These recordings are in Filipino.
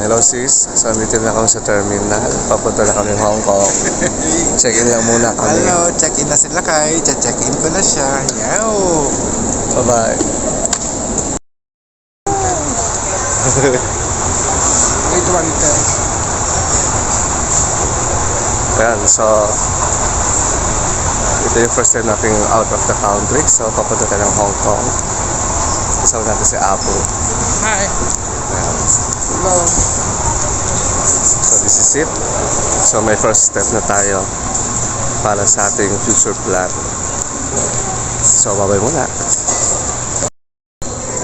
Hello sis, so na kami sa terminal. Papunta na kami Hong Kong. Check-in lang muna kami. Hello, check-in na sila kay. Check-in ko na siya. Yow! Bye-bye. Wait one time. Ayan, so ito yung first time nating out of the country. So papunta tayo ng Hong Kong. Kasama natin si Apo. Hi. Hello. So this is it. So may first step na tayo para sa ating future plan. So babay muna.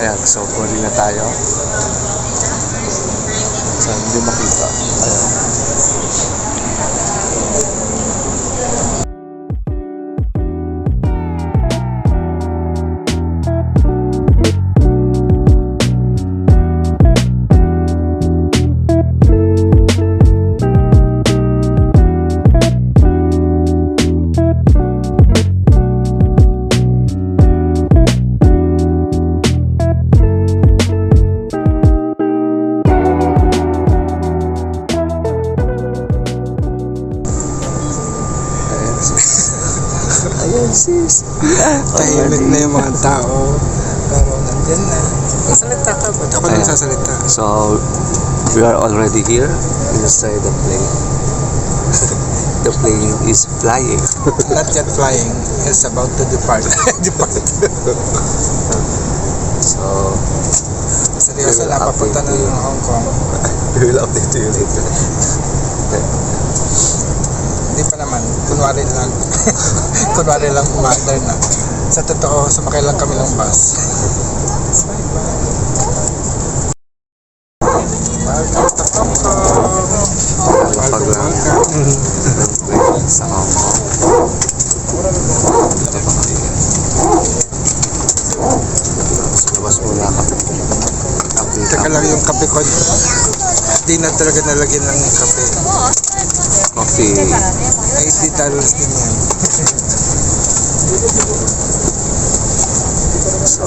Ayan, so boarding na tayo. So hindi makita. Ayan Tahimik na yung mga tao. Pero nandyan na. Magsalita ka. Ba't ako Ayan. nagsasalita? So we are already here inside the plane. the plane is flying. Not yet flying. It's about to depart. depart. So Seryoso na, papunta na ng Hong Kong. we will update you later. Hindi pa naman. Kunwari lang. Kunwari lang umaandar na. Sa totoo, sumakay lang kami ng bus. Ng Teka lang yung kape ko. Di na talaga nalagyan lang yung kape. Coffee. 80 dollars din yan. So,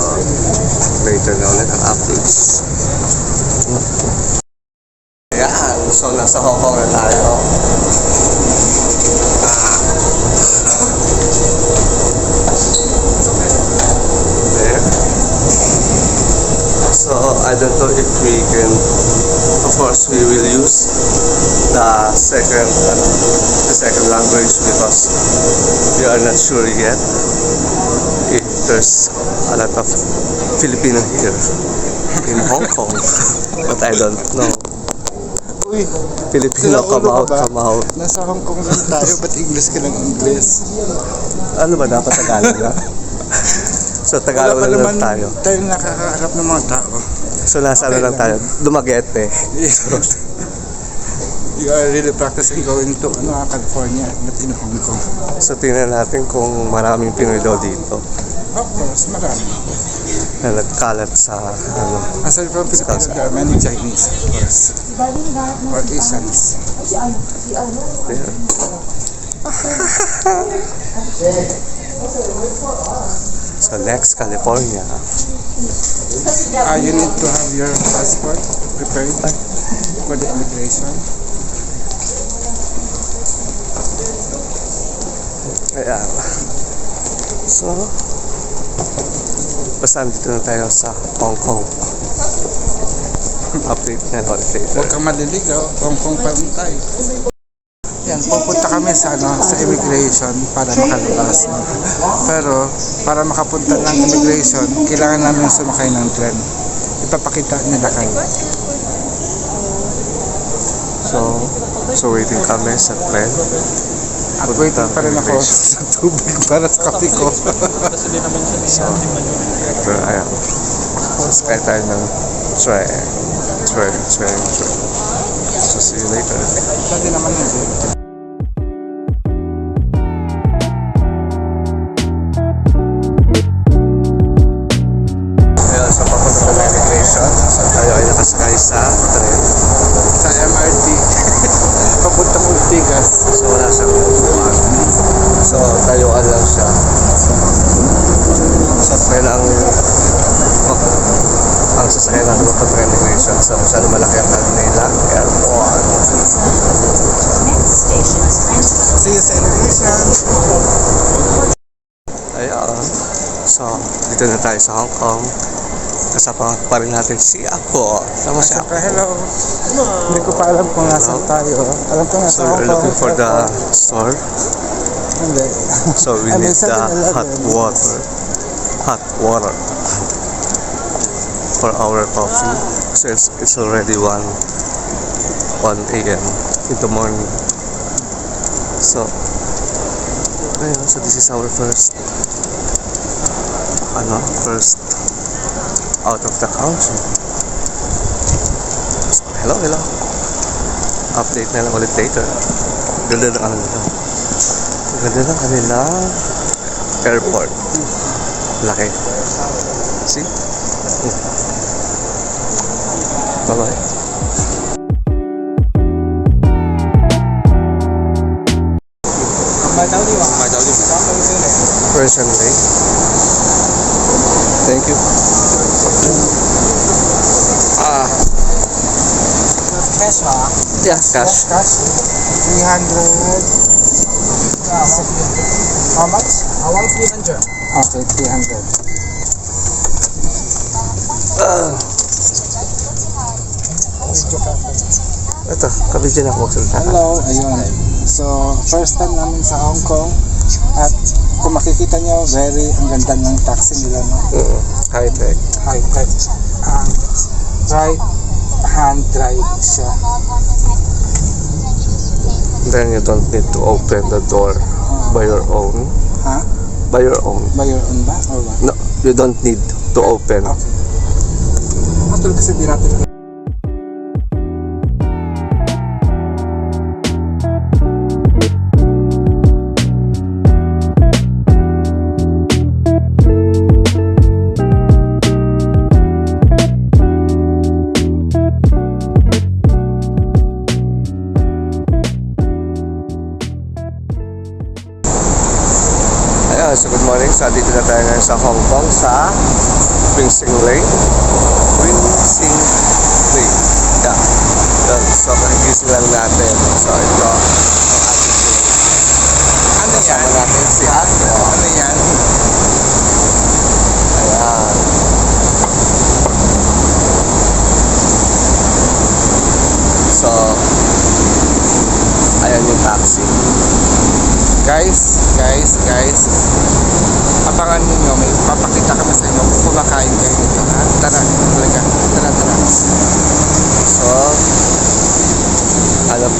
later na ulit ang updates. Ayan, so nasa Hong Kong na tayo. So, I don't know if we can, of course, we will use the second, ano, the second language because we are not sure yet if there's a lot of Filipino here in Hong Kong. But I don't know. Uy, Filipino, come out, come out. nasa Hong Kong lang tayo. Ba't English ka ng English? Ano ba dapat Tagalog na? So Tagalog Wala pa na naman lang tayo. tayo nakakaharap ng mga tao. So nasa ano Okay lang lang. tayo? Dumaguete. you are really practicing going to ano, ah, California, not in Hong Kong. So tingnan natin kung maraming Pinoy daw dito Of course, marami. na nagkalat sa ano. Aside from Philippines, there are many Chinese, of course. Or Asians. There. so next, California. Ah, you need to have your passport prepared for the immigration. Ayan. So, basta dito na tayo sa Hong Kong. Update na ulit later. Huwag kang maliligaw, Hong Kong pa rin tayo. Sa ano, sa immigration para makalabas. Pero para makapunta ng immigration, kailangan namin sumakay ng tren. Ipapakita nila kayo. So, so waiting kami sa tren. At waiting pa rin ako sa tubig para sa kape ko. So, ito, ayan. Sakay tayo ng tren. Tren, tren, tren. So, see you later. Dati naman hindi. Dito na tayo sa Hong Kong. Kasama pa rin natin si Apo. Sama si Apo. Hello. Hindi ko pa alam kung nasan tayo. Alam ko nasa So, Hong Kong. looking for the store. Hindi. So, we need the 7-Eleven. hot water. Hot water. For our coffee. So, it's, it's already 1 1 a.m. in the morning. So, ayun. So, this is our first ano, first out of the country. Hello, hello. Update na lang ulit later. Ganda ng ano nila. Ganda ng kanilang airport. Laki. See? Hmm. Bye-bye. Personally. Thank you. Ah, Cash ba? Yeah, cash. Cash. 300. How much? I want 300. Okay, 300. Ah, ito, kabidyan ako magsalita. Hello, ayun. So, first time namin sa Hong Kong. At kung makikita nyo, very ang ganda ng taxi nila. No? Mm, high-tech. High tech. Um, right hand drive siya. Then you don't need to open the door by your own. Ha? By your own. By your own ba? Or what? No, you don't need to open. Actually kasi di natin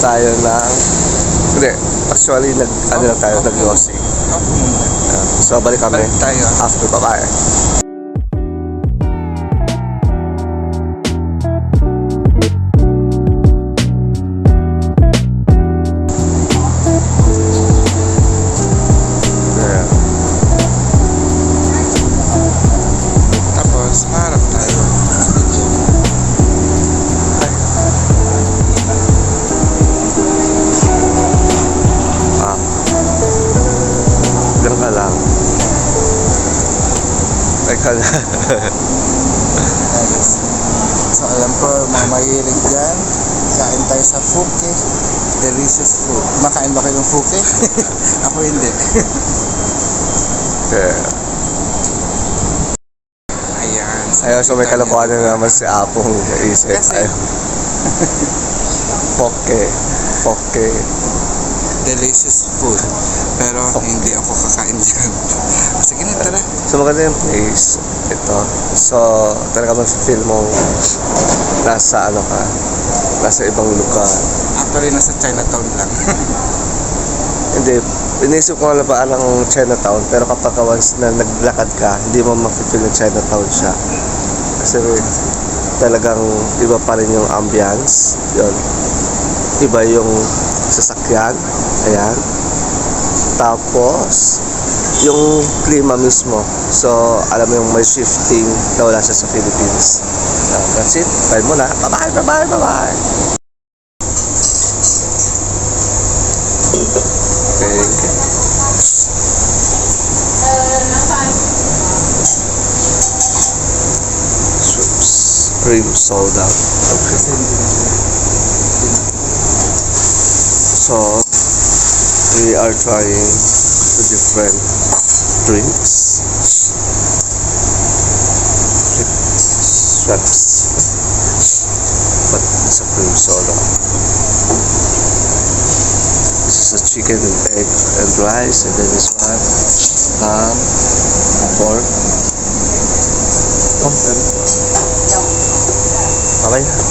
tayo ng... Hindi, actually, nag, ano lang tayo, nag-yossi. Ako muna. So, balik kami Balik tayo. after. Bye-bye. Guys. So, alam ko, mga mahilig dyan. Kain tayo sa Fuke. Delicious food. Makain ba kayo ng Fuke? Ako hindi. yeah. Ayan. Ayun, so may na naman si Apong naisip. Kasi-. Poke. Poke. Delicious food. Pero hindi ako kakain dyan. So maganda yung place. Ito. So talaga mag-feel mong nasa ano ka. Nasa ibang lugar. Actually, nasa Chinatown lang. Hindi. Inisip ko nga ba ng Chinatown. Pero kapag ka once na naglakad ka, hindi mo makifeel na Chinatown siya. Kasi talagang iba pa rin yung ambience. Yun. Iba yung sasakyan. Ayan. Tapos, yung klima mismo. So, alam mo yung may shifting na wala siya sa Philippines. Uh, that's it. Bye muna. Bye-bye, bye-bye, bye-bye. Okay. Swoops. soda. So, we are trying the different drinks. Schweppes. But it's a cream soda. This is a chicken and egg and rice, and then this one, ham, pork. Then. Okay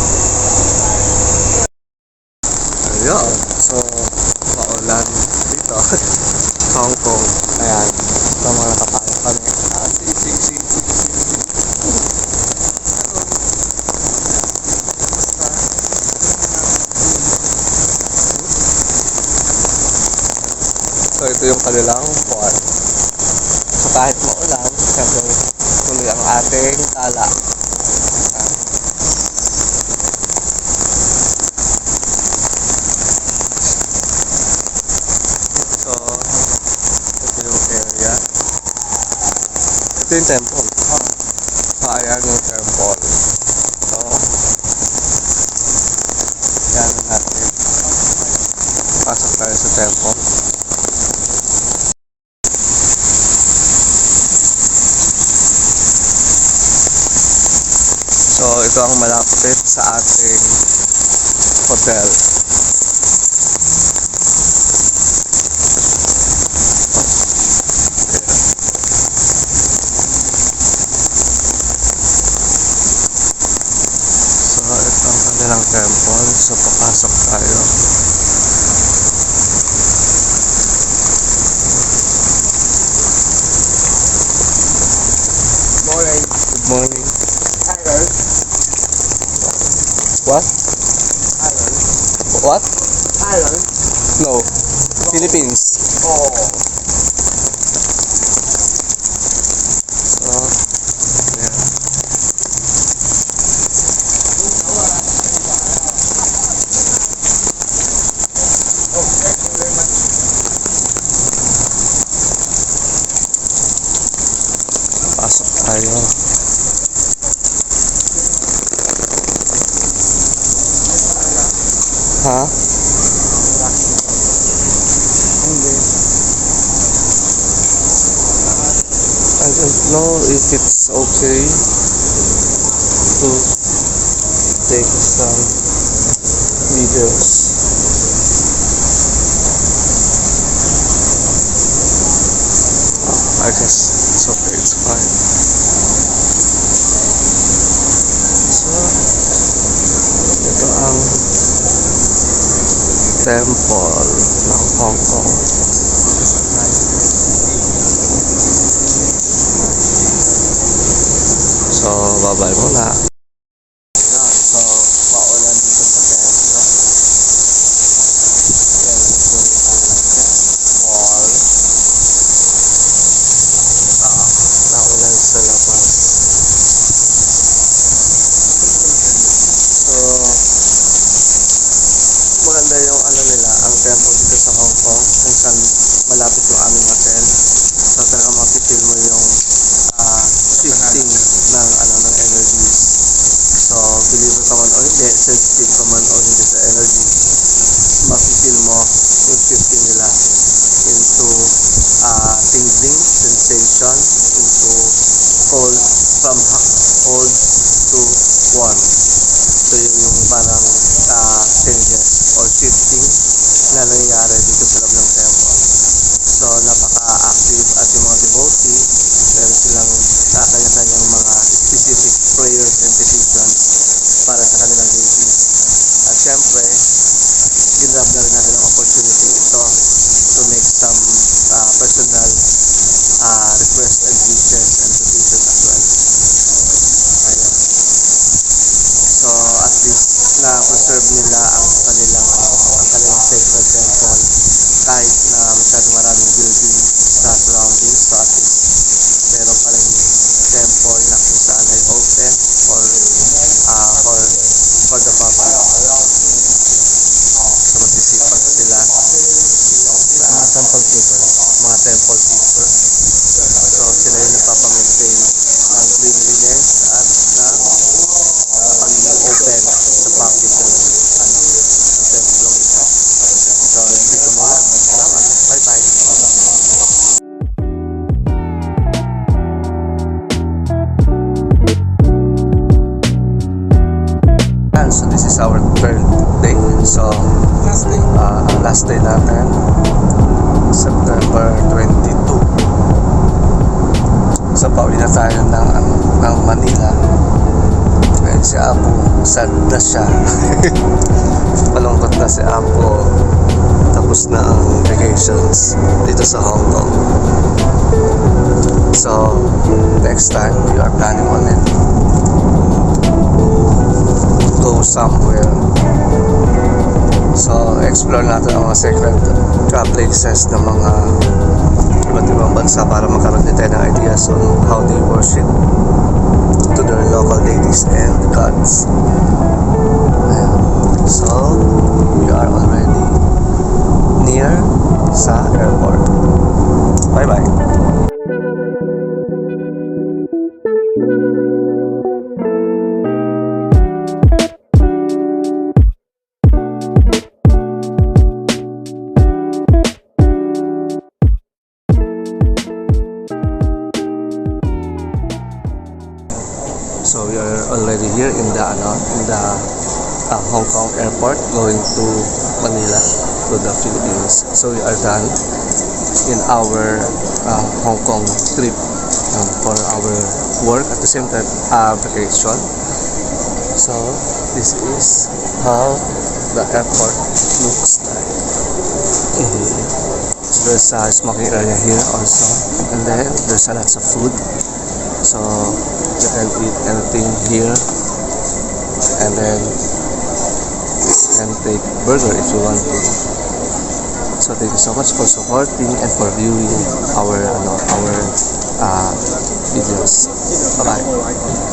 ito yung kanilang kuwan. So, kahit maulan, syempre, tuloy ang ating tala. So, ito yung area. Ito yung temple. So, ayan yung temple. So, yan natin. Pasok tayo sa temple. So, ito ang malapit sa ating hotel. So, ito ang kanilang temple. So, papasok tayo. Morning. Good morning. Tyler. What? Tyler. What? Tyler. No. Philippines. Oh. So, yeah. Oh, thank you very much. Pasok tayo. Ha? Hindi. Don't know if it's okay to take some videos. I guess it's okay, it's fine. So, ito ang temple ng Hong Kong. Babay muna. Ayan, so, maulan dito sa templo. Yan, ito yung kanilang temple. Ah, naulan sa labas. So, maganda yung ano nila, ang temple dito sa Hong Kong, kung saan malapit yung aming hotel. So, talaga makikil mo yung ah, shifting ng ano ng energies. So, believe it dito sa Hong Kong. So, next time, we are planning on it. Go somewhere. So, explore natin ang mga sacred uh, places ng mga iba't ibang bansa para magkaroon din tayo ng ideas on how they worship to their local deities and gods. Ayan. So, we are already near sa airport. Bye-bye. Our uh, Hong Kong trip um, for our work at the same time uh, vacation. So this is how the airport looks like. Mhm. So there's a smoking area here also, and then there's a lots of food. So you can eat anything here and then you can take burger if you want to. So thank you so much for supporting and for viewing our ano, our uh, videos. Bye bye.